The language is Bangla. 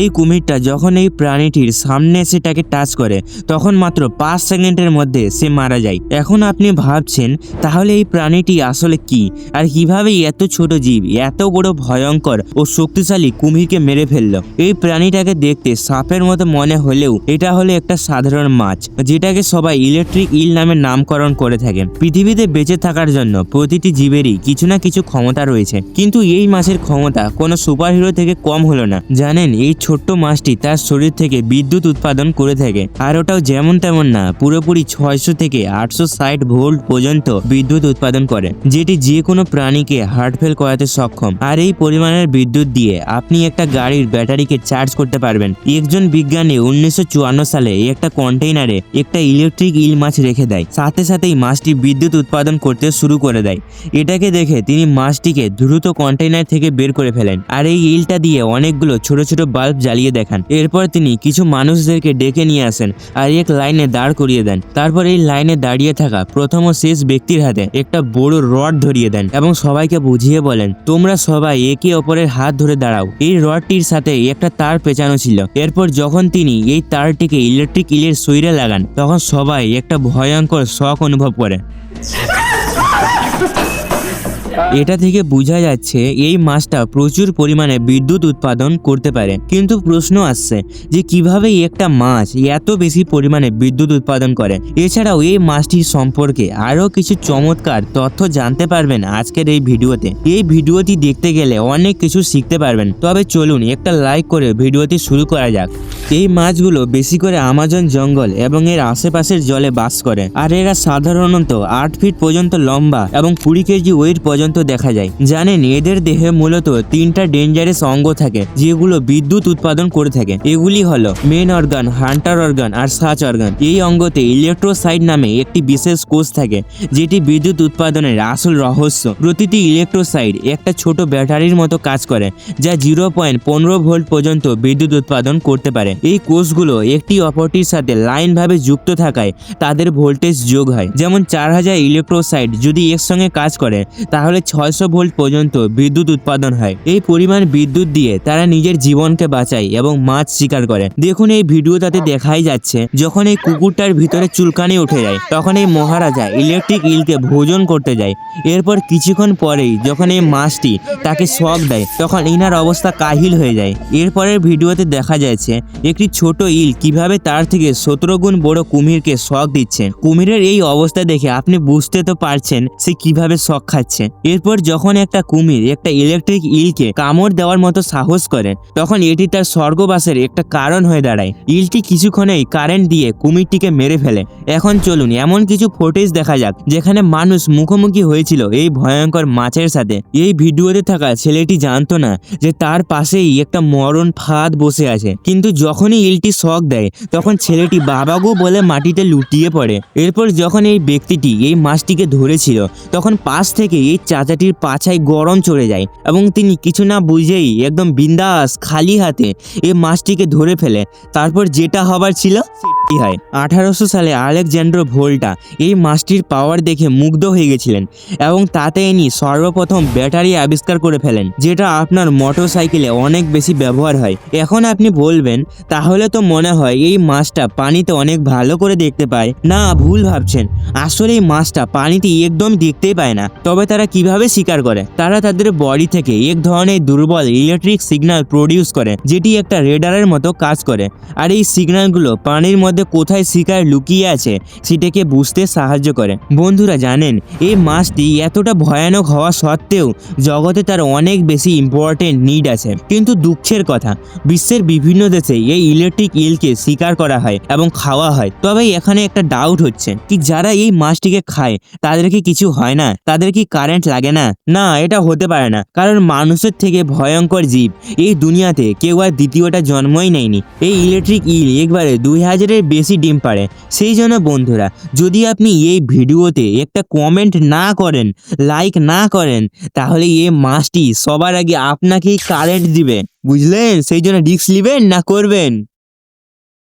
এই কুমিরটা যখন এই প্রাণীটির সামনে এসে তাকে টাচ করে, তখন মাত্র পাঁচ সেকেন্ডের মধ্যে সে মারা যায়। এখন আপনি ভাবছেন, তাহলে এই প্রাণীটি আসলে কি? আর কীভাবে এত ছোট জীব, এত বড় ভয়ঙ্কর ও শক্তিশালী কুমিরকে মেরে ফেলল? এই প্রাণীটাকে দেখতে সাপের মতো মনে হলেও এটা হলো একটা সাধারণ মাছ, যেটাকে সবাই ইলেকট্রিক ইল নামে নামকরণ করে থাকে। পৃথিবীতে বেঁচে থাকার জন্য প্রতিটি জীবেরই কিছু না কিছু ক্ষমতা রয়েছে। কিন্তু এই মাছের ক্ষমতা কোনো সুপারহিরো থেকে কম হলো না। জানেন, এই ছোট্ট মাছটি তার শরীর থেকে বিদ্যুৎ উৎপাদন করে থাকে। আর ওটাও যেমন তেমন না, পুরোপুরি ছয়শো থেকে আটশো ষাট ভোল্ট পর্যন্ত বিদ্যুৎ উৎপাদন করে, যেটি যে কোনো প্রাণীকে হার্ট ফেল করাতে সক্ষম। আর এই পরিমাণের বিদ্যুৎ দিয়ে আপনি একটা গাড়ির ব্যাটারিকে চার্জ করতে পারবেন। একজন বিজ্ঞানী উনিশশো চুয়ান্ন সালে একটা কন্টেইনারে একটা ইলেকট্রিক ইল মাছ রেখে দেয়। সাথে সাথেই মাছটি বিদ্যুৎ উৎপাদন করতে শুরু করে দেয়। এটাকে দেখে তিনি মাছটিকে দ্রুত কন্টেইনার থেকে বের করে ফেলেন। আর এই ইলটা দিয়ে অনেকগুলো ছোট ছোট বাল্ব জ্বালিয়ে দেখান। এরপর তিনি কিছু মানুষদেরকে ডেকে নিয়ে আসেন আর এক লাইনে দাঁড় করিয়ে দেন। তারপর এই লাইনে দাঁড়িয়ে থাকা প্রথম ও শেষ ব্যক্তির হাতে একটা বড় রড ধরিয়ে দেন এবং সবাইকে বুঝিয়ে বলেন, তোমরা সবাই একে অপরের হাত ধরে দাঁড়াও। এই রডটির সাথে একটা তার পেঁচানো ছিল। এরপর যখন তিনি এই তারটিকে ইলেকট্রিক ইলের সইরে লাগান, তখন সবাই একটা ভয়ঙ্কর শখ অনুভব করে। এটা থেকে বোঝা যাচ্ছে এই মাছটা প্রচুর পরিমাণে বিদ্যুৎ উৎপাদন করতে পারে। কিন্তু প্রশ্ন আসছে যে কীভাবে একটা মাছ এত বেশি পরিমাণে বিদ্যুৎ উৎপাদন করে? এছাড়াও এই মাছটির সম্পর্কে আরও কিছু চমৎকার তথ্য জানতে পারবেন আজকের এই ভিডিওতে। এই ভিডিওটি দেখতে গেলে অনেক কিছু শিখতে পারবেন। তবে চলুন একটা লাইক করে ভিডিওটি শুরু করা যাক। এই মাছগুলো বেশি করে আমাজন জঙ্গল এবং এর আশেপাশের জলে বাস করে। আর এরা সাধারণত আট ফিট পর্যন্ত লম্বা এবং কুড়ি কেজি ওয়েট পর্যন্ত দেখা যায়। জানেন, এদের দেহে মূলত তিনটা ডেঞ্জারাস অঙ্গ থাকে, যেগুলো বিদ্যুৎ উৎপাদন করে থাকে। এগুলি হলো মেন অর্গান হান্টার অর্গান আর সাচ অর্গান এই অঙ্গতে ইলেকট্রোসাইড নামে একটি বিশেষ কোষ থাকে, যেটি বিদ্যুৎ উৎপাদনের আসল রহস্য। প্রতিটি ইলেকট্রোসাইড একটা ছোট ব্যাটারির মতো কাজ করে, যা জিরো পয়েন্ট পনেরো ভোল্ট পর্যন্ত বিদ্যুৎ উৎপাদন করতে পারে। এই কোষগুলো একটি অপরটির সাথে লাইনভাবে যুক্ত থাকায় তাদের ভোল্টেজ যোগ হয়। যেমন, চার হাজার ইলেকট্রোসাইড যদি একসঙ্গে কাজ করে, তাহলে ছয়শো ভোল্ট পর্যন্ত বিদ্যুৎ উৎপাদন হয়। এই পরিমাণ বিদ্যুৎ দিয়ে তারা নিজের জীবনকে বাঁচায় এবং মাছ শিকার করে। দেখুন, এই ভিডিওটাতে দেখাই যাচ্ছে, যখন এই কুকুরটার ভিতরে চুলকানি উঠে যায়, তখন এই মহারাজা ইলেকট্রিক ইলকে ভোজন করতে যায়। এরপর কিছুক্ষণ পরেই যখন এই মাছটি তাকে শখ দেয়, তখন ইনার অবস্থা কাহিল হয়ে যায়। এরপরের ভিডিওতে দেখা যাচ্ছে, একটি ছোট ইল কীভাবে তার থেকে সতেরো গুণ বড় কুমিরকে শখ দিচ্ছে। কুমিরের এই অবস্থা দেখে আপনি বুঝতে তো পারছেন, সে কীভাবে শখ খাচ্ছে। এরপর যখন একটা কুমির, একটা ইলেকট্রিক ইলকে কামড় দেওয়ার মতো সাহস করে, তখন এটি তার স্বর্গবাসের একটা কারণ হয়ে দাঁড়ায়। ইলটি কিছুক্ষণেই কারেন্ট দিয়ে কুমিরটিকে মেরে ফেলে। এখন চলুন, এমন কিছু ফুটেজ দেখা যাক, যেখানে মানুষ মুখোমুখি হয়েছিল এই ভয়ঙ্কর মাছের সাথে। এই ভিডিওতে থাকা ছেলেটি জানতো না যে তার পাশেই একটা মরণ ফাঁদ বসে আছে। কিন্তু যখনই ইলটি শখ দেয়, তখন ছেলেটি বাবাগো বলে মাটিতে লুটিয়ে পড়ে। এরপর যখন এই ব্যক্তিটি এই মাছটিকে ধরেছিল, তখন পাশ থেকে এই চাচাটির পাছায় গরম চড়ে যায় এবং তিনি কিছু না বুঝেই একদম বিন্দাস খালি হাতে এই মাছটিকে ধরে ফেলে। তারপর যেটা হবার ছিল সেটি হয়। আঠারোশো সালে আলেকজান্ডার ভোল্টা এই মাছটির পাওয়ার দেখে মুগ্ধ হয়ে গেছিলেন এবং তাতে ইনি সর্বপ্রথম ব্যাটারি আবিষ্কার করে ফেলেন, যেটা আপনার মোটর সাইকেলে অনেক বেশি ব্যবহার হয়। এখন আপনি বলবেন, তাহলে তো মনে হয় এই মাছটা পানিতে অনেক ভালো করে দেখতে পায়। না, ভুল ভাবছেন। আসলে এই মাছটা পানিতে একদম দেখতেই পায় না। তবে তারা কীভাবে শিকার করে? তারা তাদের বডি থেকে এক ধরনের দুর্বল ইলেকট্রিক সিগন্যাল প্রডিউস করে, যেটি একটা রেডারের মতো কাজ করে। আর এই সিগন্যালগুলো পানির মধ্যে কোথায় শিকার লুকিয়ে আছে, সেটাকে বুঝতে সাহায্য করে। বন্ধুরা, জানেন, এই মাছটি এতটা ভয়ানক হওয়া সত্ত্বেও জগতে তার অনেক বেশি ইম্পর্টেন্ট নিড আছে। কিন্তু দুঃখের কথা, বিশ্বের বিভিন্ন দেশে এই ইলেকট্রিক ইলকে শিকার করা হয় এবং খাওয়া হয়। তবে এখানে একটা ডাউট হচ্ছে, কি যারা এই মাছটিকে খায়, তাদের কি কিছু হয় না? তাদের কি কারেন্ট লাগে না। না, এটা হতে পারে না। কারণ মানুষের থেকে ভয়ঙ্কর জীব। এই দুনিয়াতে কেউ আর দ্বিতীয়টা জন্মই নেয়নি। এই ইলেকট্রিক ইল একবারে দুই হাজারের বেশি ডিম পারে সেই জন্য বন্ধুরা, যদি আপনি এই ভিডিওতে একটা কমেন্ট না করেন লাইক না করেন, তাহলে এই মাছটি সবার আগে আপনাকেই কারেন্ট দিবে। বুঝলেন? সেই জন্য রিস্ক নেবেন না করবেন।